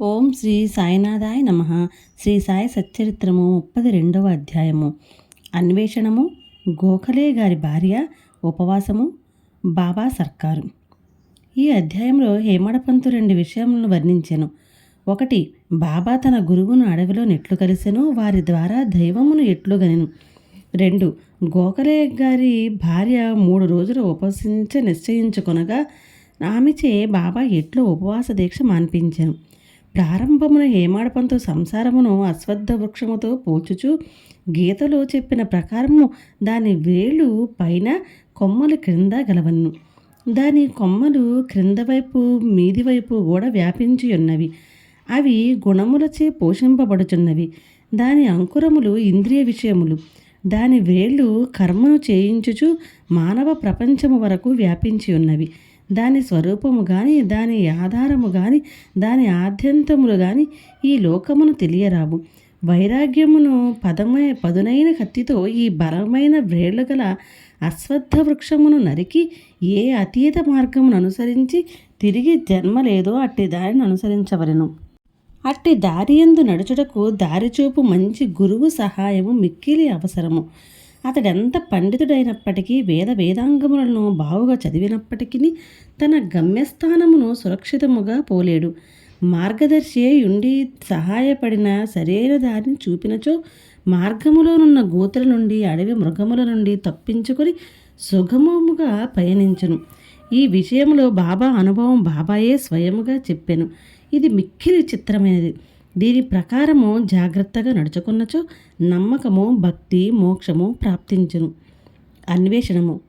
ఓం శ్రీ సాయినాథాయ నమ. శ్రీ సాయి సచ్చరిత్రము ముప్పది రెండవ అధ్యాయము. అన్వేషణము గోఖలే గారి భార్య ఉపవాసము బాబా సర్కారు. ఈ అధ్యాయంలో హేమడపంతు రెండు విషయములను వర్ణించాను. ఒకటి బాబా తన గురువును అడవిలో నెట్లు కలిసెను వారి ద్వారా దైవమును ఎట్లు గనెను రెండు గోఖలే గారి భార్య మూడు రోజులు ఉపవసించ నిశ్చయించుకొనగా ఆమెచే బాబా ఎట్లు ఉపవాస దీక్ష మాన్పించాను. ప్రారంభమున హేమాడపంతో సంసారమును అశ్వద్ధ వృక్షముతో పోల్చుచు గీతలో చెప్పిన ప్రకారము దాని వేళ్ళు పైన కొమ్మలు క్రింద గలవన్ను. దాని కొమ్మలు క్రింద వైపు మీది వైపు కూడా వ్యాపించి ఉన్నవి అవి గుణములచే పోషింపబడుచున్నవి. దాని అంకురములు ఇంద్రియ విషయములు. దాని వేళ్ళు కర్మను చేయించుచు మానవ ప్రపంచము వరకు వ్యాపించి ఉన్నవి దాని స్వరూపము గాని దాని ఆధారము గాని దాని ఆద్యంతములు గాని ఈ లోకమును తెలియరావు. వైరాగ్యమును పదమై పదునైన కత్తితో ఈ బలమైన వ్రేళ్ళు గల అశ్వత్థ వృక్షమును నరికి ఏ అతీత మార్గమును అనుసరించి తిరిగి జన్మ లేదో అట్టి దారిని అనుసరించవలను. అట్టి దారి ఎందు నడుచుటకు దారిచూపు మంచి గురువు సహాయము మిక్కిలి అవసరము. అతడెంత పండితుడైనప్పటికీ వేద వేదాంగములను బావుగా చదివినప్పటికీ తన గమ్యస్థానమును సురక్షితముగా పోలేడు. మార్గదర్శి ఉండి సహాయపడిన సరైన దారిని చూపినచో మార్గములోనున్న గోతుల నుండి అడవి మృగముల నుండి తప్పించుకొని సుగమముగా పయనించను. ఈ విషయంలో బాబా అనుభవం బాబాయే స్వయముగా చెప్పాను. ఇది మిక్కిలి చిత్రమైనది. దీని ప్రకారము జాగ్రత్తగా నడుచుకున్నచో నమ్మకము భక్తి మోక్షము ప్రాప్తించును. అన్వేషణము.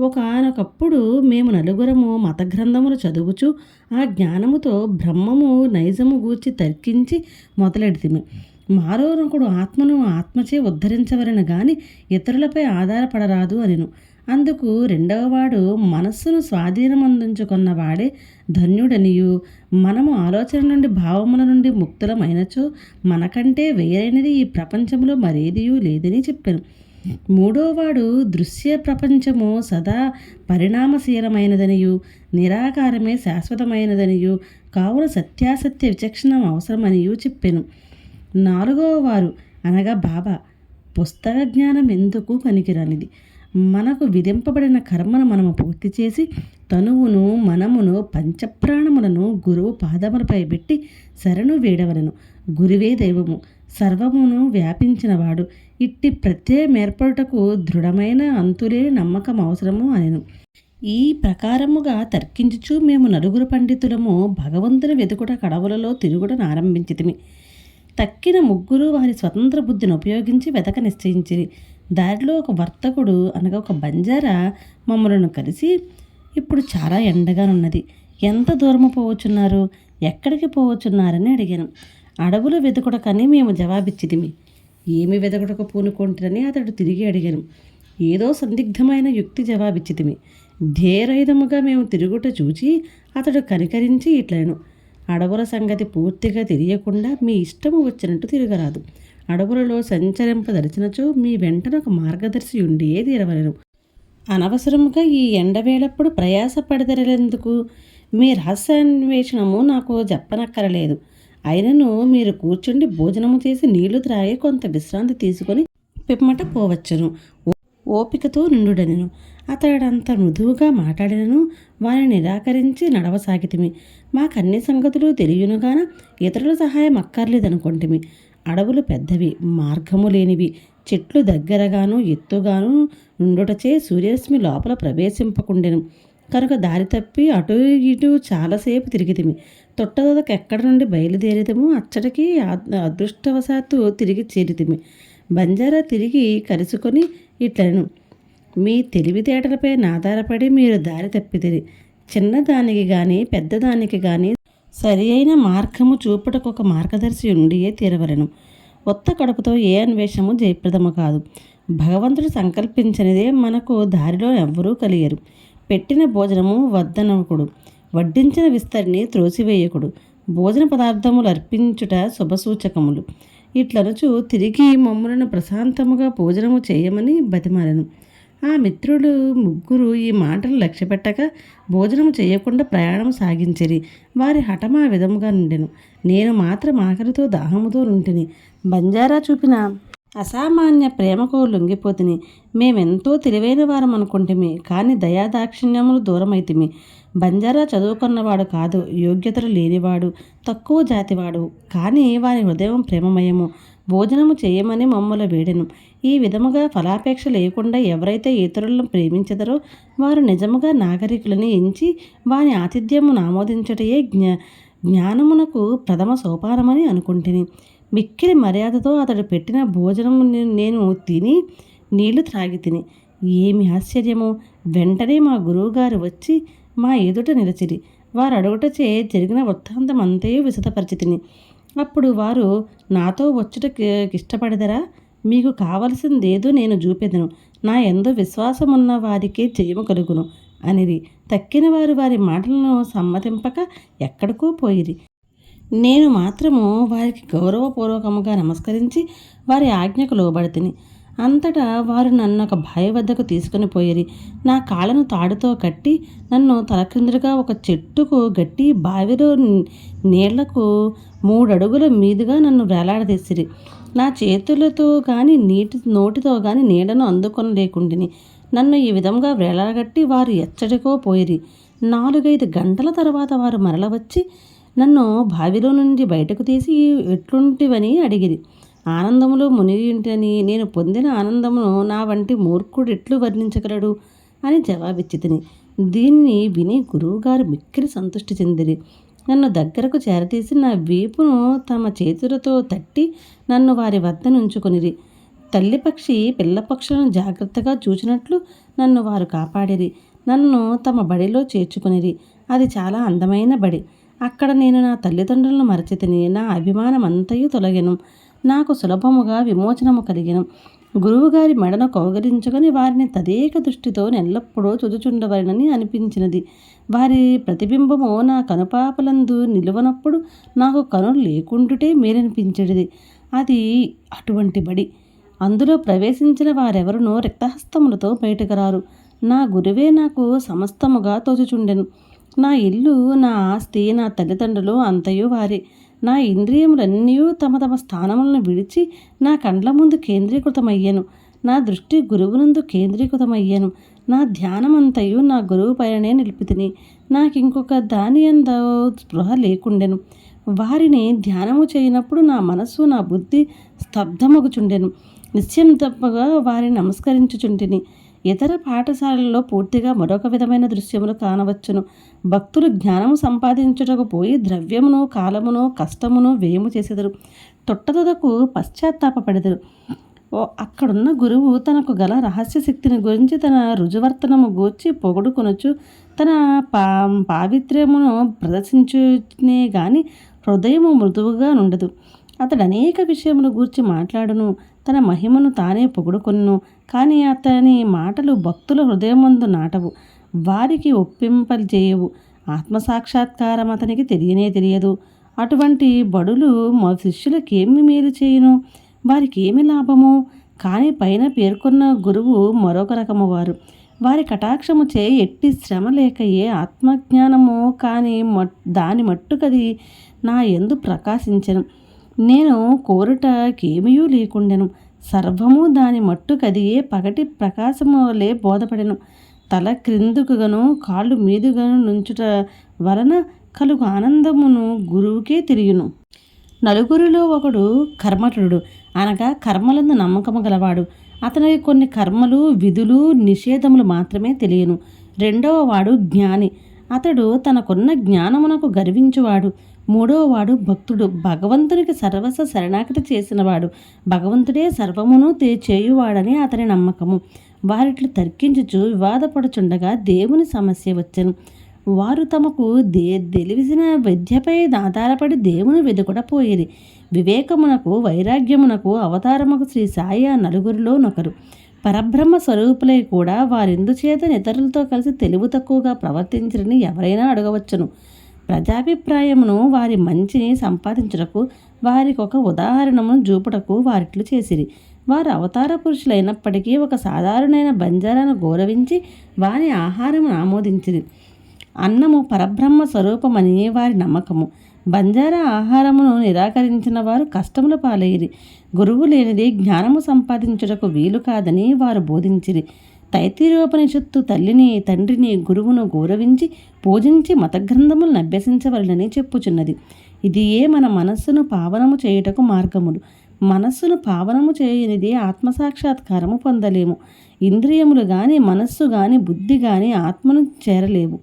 ఒకనొకప్పుడు మేము నలుగురము మత గ్రంథములు చదువుచు ఆ జ్ఞానముతో బ్రహ్మము నైజము గూర్చి తర్కించి మొదలెడితిమి. మారోనొకడు ఆత్మను ఆత్మచే ఉద్ధరించవలను గాని ఇతరులపై ఆధారపడరాదు అనిను. అందుకు రెండవవాడు మనస్సును స్వాధీనమందించుకున్నవాడే ధన్యుడనియు. మనము ఆలోచన నుండి భావముల నుండి ముక్తులమైనచో మనకంటే వేరైనది ఈ ప్రపంచంలో మరేదియూ లేదని చెప్పాను. మూడోవాడు దృశ్య ప్రపంచము సదా పరిణామశీలమైనదనియు నిరాకారమే శాశ్వతమైనదనియు కావున సత్యాసత్య విచక్షణ అవసరమనియు చెప్పాను. నాలుగవ వారు అనగా బాబా పుస్తక జ్ఞానం ఎందుకు పనికిరానిది మనకు విధింపబడిన కర్మను మనము పూర్తి చేసి తనువును మనమును పంచప్రాణములను గురువు పాదములపై పెట్టి శరణు వేడవలను. గురువే దైవము సర్వమును వ్యాపించినవాడు. ఇట్టి ప్రత్యయం ఏర్పడుటకు దృఢమైన అంతులే నమ్మకం అవసరము అనెను. ఈ ప్రకారముగా తర్కించుచు మేము నలుగురు పండితులము భగవంతుని వెతుకుట కడవులలో తిరుగుటను ఆరంభించితిమి. తక్కిన ముగ్గురు వారి స్వతంత్ర బుద్ధిని ఉపయోగించి వెతక నిశ్చయించిరి. దారిలో ఒక వర్తకుడు అనగా ఒక బంజారా మమ్మలను కలిసి ఇప్పుడు చాలా ఎండగానున్నది. ఎంత దూరము పోవచ్చున్నారు? ఎక్కడికి పోవచ్చున్నారని అడిగాను. అడవులు వెతుకుడకని మేము జవాబిచ్చిదిమి. ఏమి వెతకడక పూనుకుంటారని అతడు తిరిగి అడిగాను. ఏదో సందిగ్ధమైన యుక్తి జవాబిచ్చితిమి ధేరయుధముగా మేము తిరుగుట చూచి అతడు కనికరించి ఇట్లను అడవుల సంగతి పూర్తిగా తెలియకుండా మీ ఇష్టము వచ్చినట్టు తిరగరాదు. అడవులలో సంచరింపదలిచినచో మీ వెంటనే ఒక మార్గదర్శి ఉండియే తీరవలను. అనవసరముగా ఈ ఎండవేళప్పుడు ప్రయాసపడదరెందుకు మీ రహస్యాన్వేషణము నాకు చెప్పనక్కరలేదు అయినను మీరు కూర్చుండి భోజనము చేసి నీళ్ళు త్రాగి కొంత విశ్రాంతి తీసుకొని పిమ్మట పోవచ్చును. ఓపికతో నిండుడనెను. అతడంత మృదువుగా మాట్లాడినను. వారిని నిరాకరించి నడవసాగితిమి. మాకన్ని సంగతులు తెలియనుగాన ఇతరుల సహాయం అక్కర్లేదనుకుంటుమి. అడవులు పెద్దవి మార్గము లేనివి. చెట్లు దగ్గరగాను ఎత్తుగాను నుండుటచే సూర్యరశ్మి లోపల ప్రవేశింపకుండెను. కనుక దారి తప్పి అటు ఇటు చాలాసేపు తిరిగితిమి. తొట్టదొదకు ఎక్కడి నుండి బయలుదేరితము అచ్చటికి అదృష్టవశాత్తు తిరిగి చేరితిమి. బంజారా తిరిగి కలుసుకొని ఇట్లను మీ తెలివితేటలపై ఆధారపడి మీరు దారి తప్పితిరి. చిన్నదానికి కానీ పెద్దదానికి కానీ సరి అయిన మార్గము చూపుటకు ఒక మార్గదర్శి ఉండియే తీరవలను. కొత్త కడుపుతో ఏ అన్వేషము జయప్రదము కాదు. భగవంతుడు సంకల్పించనిదే మనకు దారిలో ఎవ్వరూ కలిగరు. పెట్టిన భోజనము వద్దనకుడు వడ్డించిన విస్తరిని త్రోసివేయకుడు భోజన పదార్థములు అర్పించుట శుభసూచకములు. ఇట్లనుచు తిరిగి మమ్మలను ప్రశాంతముగా భోజనము చేయమని బతిమాలను. ఆ మిత్రులు ముగ్గురు ఈ మాటలు లక్ష్యపెట్టక భోజనం చేయకుండా ప్రయాణం సాగించిరి. వారి హఠమా విధముగా నుండెను. నేను మాత్రం ఆకలితో దాహముతో నుంటిని. బంజారా చూపిన అసామాన్య ప్రేమకు లొంగిపోతిని. మేమెంతో తెలివైన వారం అనుకుంటుమి కానీ దయాదాక్షిణ్యములు దూరమైతిమి. బంజారా చదువుకున్నవాడు కాదు యోగ్యతలు లేనివాడు తక్కువ జాతివాడు. కానీ వారి హృదయం ప్రేమమయము. భోజనము చేయమని మమ్మల వేడెను. ఈ విధముగా ఫలాపేక్ష లేకుండా ఎవరైతే ఇతరులను ప్రేమించదరో వారు నిజముగా నాగరికులని ఎంచి వారి ఆతిథ్యమును ఆమోదించటయే జ్ఞా జ్ఞానమునకు ప్రథమ సోపానమని అనుకుంటుని. మిక్కిలి మర్యాదతో అతడు పెట్టిన భోజనం నేను తిని నీళ్ళు త్రాగి తిని. ఏమి ఆశ్చర్యము! వెంటనే మా గురువుగారు వచ్చి మా ఎదుట నిలచిరి. వారు అడుగుటచే జరిగిన వృత్తాంతం అంతయు విశదపరిచితిని. అప్పుడు వారు నాతో వచ్చుటకి ఇష్టపడదరా? మీకు కావలసిందేదో నేను చూపెదను నా ఎందు విశ్వాసమున్న వారికి జయము కలుగును అనిరి. తక్కిన వారు వారి మాటలను సమ్మతింపక ఎక్కడికో పోయిరి. నేను మాత్రము వారికి గౌరవపూర్వకముగా నమస్కరించి వారి ఆజ్ఞకు లోబడితిని. అంతటా వారు నన్ను ఒక బావి వద్దకు తీసుకుని పోయిరి. నా కాళ్ళను తాడుతో కట్టి నన్ను తలక్రిందులుగా ఒక చెట్టుకు గట్టి బావిలో నీళ్ళకు మూడడుగుల మీదుగా నన్ను వేలాడదీసిరి. నా చేతులతో కానీ నీటి నోటితో కానీ నీళ్ళను అందుకొనలేకుండిని. నన్ను ఈ విధంగా వేలాడగట్టి వారు ఎచ్చడికో పోయిరి. నాలుగైదు గంటల తర్వాత వారు మరల వచ్చి నన్ను బావిలో నుండి బయటకు తీసి ఎట్లుంటివని అడిగిరి ఆనందములో మునిగింటని నేను పొందిన ఆనందమును నా వంటి మూర్ఖుడు ఎట్లు వర్ణించగలడు? అని జవాబిచ్చితిని దీన్ని విని గురువుగారు మిక్కిరి సంతృష్టి చెందిరి. నన్ను దగ్గరకు చేరతీసి నా వీపును తమ చేతులతో తట్టి నన్ను వారి వద్ద నుంచుకొనిరి. తల్లి పక్షి పిల్ల పక్షులను జాగ్రత్తగా చూచినట్లు నన్ను వారు కాపాడిరి. నన్ను తమ బడిలో చేర్చుకొనిరి. అది చాలా అందమైన బడి. అక్కడ నేను నా తల్లిదండ్రులను మరచితిని నా అభిమానం అంతయు తొలగెను. నాకు సులభముగా విమోచనము కలిగిన. గురువుగారి మెడను కౌగలించుకొని వారిని తదేక దృష్టితో ఎల్లప్పుడూ చుదుచుండవలనని అనిపించినది. వారి ప్రతిబింబము నా కనుపాపలందు నిలువనప్పుడు నాకు కనులు లేకుండుటే మేలనిపించేది అది అటువంటి బడి. అందులో ప్రవేశించిన వారెవరునో రిక్తహస్తములతో బయటకు రారు. నా గురువే నాకు సమస్తముగా తోచుచుండెను. నా ఇల్లు నా ఆస్తి నా తల్లిదండ్రులు అంతయు వారి. నా ఇంద్రియములన్నీ తమ తమ స్థానములను విడిచి నా కండ్ల ముందు కేంద్రీకృతమయ్యాను. నా దృష్టి గురువునందు కేంద్రీకృతమయ్యాను. నా ధ్యానమంతయు నా గురువు పైననే నిలిపితిని. ఇంకొక దాని అంద స్పృహ లేకుండెను. వారిని ధ్యానము చేయనప్పుడు నా మనస్సు నా బుద్ధి స్తబ్దమగుచుండెను నిశ్చయం తప్పగా వారిని నమస్కరించుచుంటిని. ఇతర పాఠశాలల్లో పూర్తిగా మరొక విధమైన దృశ్యములు కానవచ్చును. భక్తులు జ్ఞానము సంపాదించుటకు పోయి ద్రవ్యమును కాలమును కష్టమును వ్యయము చేసెదరు. తొట్టదొదకు పశ్చాత్తాపడెదరు ఓ అక్కడున్న గురువు తనకు గల రహస్య శక్తిని గురించి తన రుజువర్తనము గూర్చి పొగడుకొనొచ్చు. తన పా పావిత్ర్యమును ప్రదర్శించునే గాని హృదయము మృదువుగా నుండదు. అతడు అనేక విషయముల గూర్చి మాట్లాడును. తన మహిమను తానే పొగుడుకొన్ను. కానీ అతని మాటలు భక్తుల హృదయమందు నాటవు. వారికి ఒప్పింపజేయవు. ఆత్మసాక్షాత్కారం అతనికి తెలియనే తెలియదు. అటువంటి బడులు మా శిష్యులకేమి మేలు చేయను? వారికి ఏమి లాభము? కానీ పైన పేర్కొన్న గురువు మరొక రకము వారు. వారి కటాక్షము చే ఎట్టి శ్రమ లేకయే ఆత్మజ్ఞానము కానీ దాని మట్టుకది నా ఎందు ప్రకాశించను. నేను కోరుటకేమీ లేకుండెను. సర్వము దాని మట్టు కదిగే పగటి ప్రకాశములే బోధపడెను. తల క్రిందుకుగను కాళ్ళు మీదుగాను నుంచుట వలన కలుగు ఆనందమును గురువుకే తిరిగిను నలుగురిలో ఒకడు కర్మటుడు. అనగా కర్మలందు నమ్మకము గలవాడు. అతనికి కొన్ని కర్మలు విధులు నిషేధములు మాత్రమే తెలియను. రెండవ వాడు జ్ఞాని. అతడు తనకున్న జ్ఞానమునకు గర్వించువాడు. మూడోవాడు భక్తుడు. భగవంతునికి సర్వస్వ శరణాగతి చేసినవాడు. భగవంతుడే సర్వమును తే చేయువాడని అతని నమ్మకము. వారిట్లు తర్కించుచు వివాదపడుచుండగా దేవుని సమస్య వచ్చను. వారు తమకు దే తెలిసిన విద్యపై ఆధారపడి దేవుని వెదుకుడపోయేది వివేకమునకు వైరాగ్యమునకు అవతారముకు శ్రీ సాయి ఆ నలుగురిలో నొకరు. పరబ్రహ్మ స్వరూపులై కూడా వారెందుచేత ఇతరులతో కలిసి తెలివి తక్కువగా ప్రవర్తించరని ఎవరైనా అడగవచ్చును. ప్రజాభిప్రాయమును వారి మంచిని సంపాదించుటకు వారికి ఒక ఉదాహరణను చూపుటకు వారిట్లు చేసిరి. వారు అవతార పురుషులైనప్పటికీ ఒక సాధారణమైన బంజారాను గౌరవించి వారి ఆహారం ఆమోదించింది అన్నము పరబ్రహ్మ స్వరూపమని వారి నమ్మకము. బంజారా ఆహారమును నిరాకరించిన వారు కష్టముల పాలయ్యిరి గురువు లేనిది జ్ఞానము సంపాదించుటకు వీలు కాదని వారు బోధించిరి. తైతీరోపనిషత్తు తల్లిని తండ్రిని గురువును గౌరవించి పూజించి మతగ్రంథములను అభ్యసించవలనని చెప్పుచున్నది. ఇది ఏ మన మనస్సును పావనము చేయుటకు మార్గములు. మనస్సును పావనము చేయనిది ఆత్మసాక్షాత్కారము పొందలేము. ఇంద్రియములు గాని మనస్సు గాని బుద్ధి గాని ఆత్మను చేరలేవు.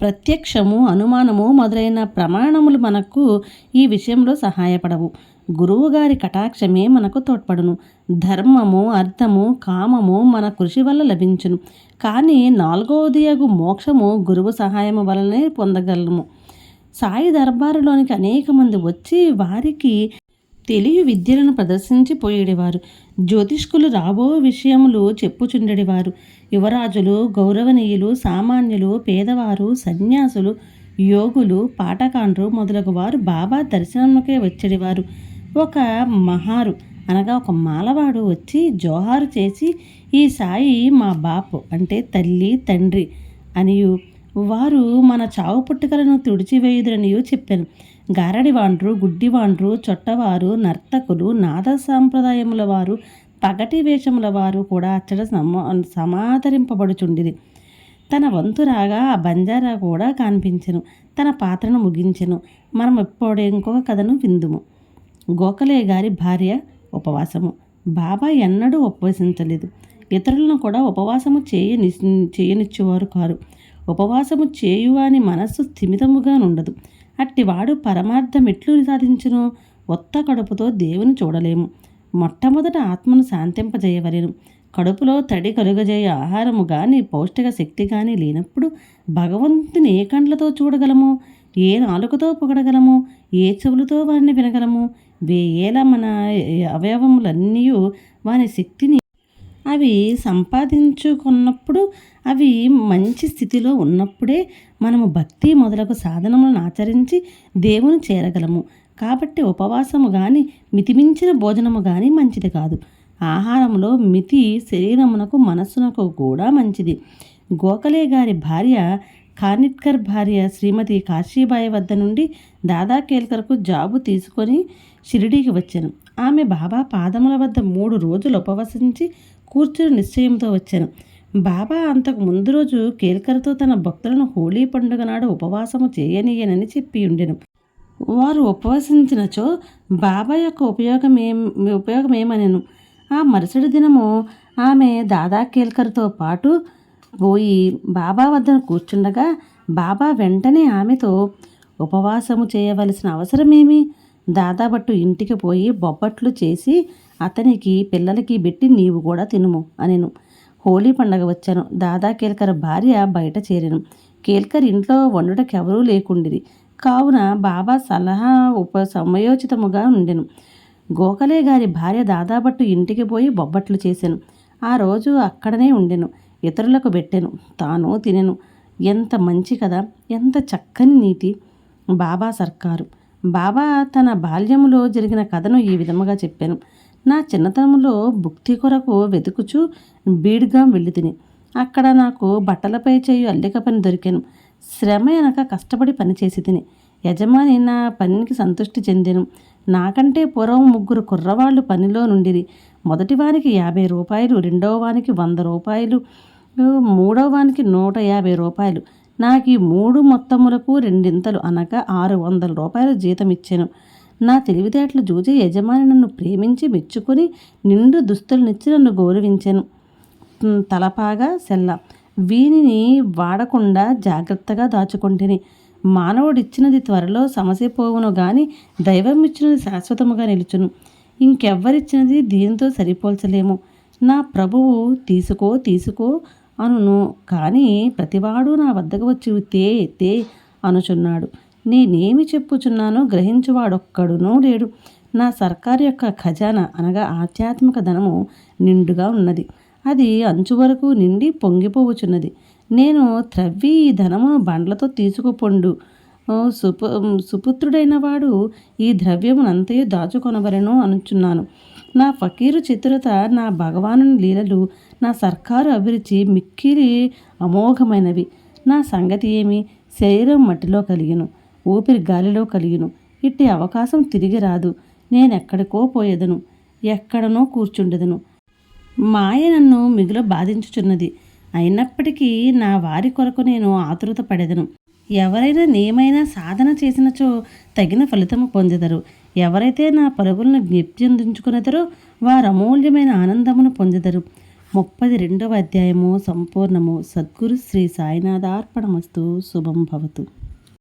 ప్రత్యక్షము అనుమానము మొదలైన ప్రమాణములు మనకు ఈ విషయంలో సహాయపడవు. గురువుగారి కటాక్షమే మనకు తోడ్పడును. ధర్మము అర్థము కామము మన కృషి వల్ల లభించును. కానీ నాలుగవదియగు మోక్షము గురువు సహాయము వలనే పొందగలము సాయి దర్బారులోనికి అనేక మంది వచ్చి వారికి తెలియ విద్యలను ప్రదర్శించి పోయేడివారు. జ్యోతిష్కులు రాబో విషయములు చెప్పుచుండెడివారు. యువరాజులు గౌరవనీయులు సామాన్యులు పేదవారు సన్యాసులు యోగులు పాటకాండ్రు మొదలగు వారు బాబా దర్శనముకే వచ్చేడివారు. ఒక మహారు అనగా ఒక మాలవాడు వచ్చి జోహారు చేసి ఈ సాయి మా బాపు అంటే తల్లి తండ్రి అనియు. వారు మన చావు పుట్టుకలను తుడిచివేయుదురనియు చెప్పాను. గారడివాండ్రు గుడ్డివాండ్రు చొట్టవారు నర్తకులు నాద సాంప్రదాయముల వారు పగటి వేషముల వారు కూడా అచ్చట సమా సమాదరింపబడుచుండిది తన వంతు రాగా ఆ బంజారా కూడా కనిపించెను. తన పాత్రను ముగించెను. మనం ఎప్పుడు ఇంకొక కథను విందుము. గోఖలే గారి భార్య ఉపవాసము. బాబా ఎన్నడూ ఉపవసించలేదు. ఇతరులను కూడా ఉపవాసము చేయని చేయనిచ్చేవారు కారు. ఉపవాసము చేయువాని మనస్సు స్థిమితముగా ఉండదు అట్టివాడు పరమార్థం ఎట్లు సాధించును ఒత్త కడుపుతో దేవుని చూడలేము. మొట్టమొదట ఆత్మను శాంతింపజేయవలేను. కడుపులో తడి కలుగజేయ ఆహారము కానీ పౌష్టిక శక్తి కానీ లేనప్పుడు భగవంతుని ఏ కండ్లతో చూడగలము? ఏ నాలుకతో పొగడగలము? ఏ చెవులతో వారిని వినగలము? వేయేల మన అవయవములన్నీ వాని శక్తిని అవి సంపాదించుకున్నప్పుడు అవి మంచి స్థితిలో ఉన్నప్పుడే మనము భక్తి మొదలగు సాధనములను ఆచరించి దేవుని చేరగలము. కాబట్టి ఉపవాసము కానీ మితిమించిన భోజనము కానీ మంచిది కాదు. ఆహారంలో మితి శరీరమునకు మనస్సునకు కూడా మంచిది. గోఖలే గారి భార్య కార్నిట్కర్ భార్య శ్రీమతి కాశీబాయి వద్ద నుండి దాదా కేల్కర్కు జాబు తీసుకొని షిరిడీకి వచ్చాను. ఆమె బాబా పాదముల వద్ద మూడు రోజులు ఉపవసించి కూర్చుని నిశ్చయంతో వచ్చాను. బాబా అంతకు ముందు రోజు కేల్కర్తో తన భక్తులను హోలీ పండుగ నాడు ఉపవాసము చేయనీయనని చెప్పి ఉండెను. వారు ఉపవసించినచో బాబా యొక్క ఉపయోగం ఏం ఉపయోగం ఏమనెను ఆ మరుసటి దినము ఆమె దాదా కేల్కర్తో పాటు పోయి బాబా వద్దను కూర్చుండగా బాబా వెంటనే ఆమెతో ఉపవాసము చేయవలసిన అవసరమేమి? దాదాపట్టు ఇంటికి పోయి బొబ్బట్లు చేసి అతనికి పిల్లలకి పెట్టి నీవు కూడా తినుము అనెను. హోలీ పండగ వచ్చాను. దాదా కేల్కర్ భార్య బయట చేరాను. కేల్కర్ ఇంట్లో వండుటకు ఎవరూ లేకుండిరి. కావున బాబా సలహా ఉప సమయోచితముగా ఉండెను. గోఖలే గారి భార్య దాదాబట్టు ఇంటికి పోయి బొబ్బట్లు చేశాను ఆ రోజు అక్కడనే ఉండెను. ఇతరులకు పెట్టాను. తాను తినెను. ఎంత మంచి కదా ఎంత చక్కని నీతి! బాబా సర్కారు. బాబా తన బాల్యములో జరిగిన కథను ఈ విధముగా చెప్పాను. నా చిన్నతనంలో భుక్తి కొరకు వెతుకుచు బీడ్గా వెళ్ళి తిని అక్కడ నాకు బట్టలపై చేయు అల్లిక పని దొరికాను. శ్రమ అనక కష్టపడి పనిచేసి తిని యజమాని నా పనికి సంతృష్టి చెందాను. నాకంటే పూర్వం ముగ్గురు కుర్రవాళ్ళు పనిలో నుండిరి. మొదటి వానికి యాభై రూపాయలు రెండవ వానికి వంద రూపాయలు మూడవ వానికి నూట యాభై రూపాయలు. నాకు ఈ మూడు మొత్తములకు రెండింతలు అనగా ఆరు వందల రూపాయలు జీతం ఇచ్చాను నా తెలివితేటలు చూసి యజమాని నన్ను ప్రేమించి మెచ్చుకొని నిండు దుస్తులనిచ్చి నన్ను గౌరవించాను. తలపాగా సెల్ల. వీనిని వాడకుండా జాగ్రత్తగా దాచుకుంటేని. మానవుడిచ్చినది త్వరలో సమసిపోవును గాని దైవం ఇచ్చినది శాశ్వతముగా నిలుచును. ఇంకెవ్వరిచ్చినది దీనితో సరిపోల్చలేము. నా ప్రభువు తీసుకో తీసుకో అనును కానీ ప్రతివాడు నా వద్దకు వచ్చి తే తే అనుచున్నాడు. నేనేమి చెప్పుచున్నానో గ్రహించువాడొక్కడునూ లేడు. నా సర్కారు యొక్క ఖజానా అనగా ఆధ్యాత్మిక ధనము నిండుగా ఉన్నది. అది అంచు వరకు నిండి పొంగిపోవచున్నది. నేను త్రవ్వి ఈ ధనమును బండ్లతో తీసుకుపొండు సుపు సుపుత్రుడైన వాడు ఈ ద్రవ్యమునంతయు దాచుకొనవలను అనుచున్నాను. నా ఫకీరు చిత్రత నా భగవాను లీలలు నా సర్కారు అభిరుచి మిక్కిలి అమోఘమైనవి. నా సంగతి ఏమి? శరీరం మట్టిలో కలిగిను ఊపిరి గాలిలో కలిగిను ఇట్టి అవకాశం తిరిగి రాదు. నేనెక్కడికో పోయేదను ఎక్కడనో కూర్చుండెదను. మాయ నన్ను మిగులు బాధించుచున్నది. అయినప్పటికీ నా వారి కొరకు నేను ఆతురత పడెదను. ఎవరైనా నేమైనా సాధన చేసినచో తగిన ఫలితము పొందెదరు. ఎవరైతే నా పరుగులను జ్ఞప్తించుకునేదరో వారు అమూల్యమైన ఆనందమును పొందెదరు. ముప్పది రెండవ అధ్యాయము సంపూర్ణము. సద్గురు శ్రీ సాయినాథార్పణమస్తు శుభం భవతు.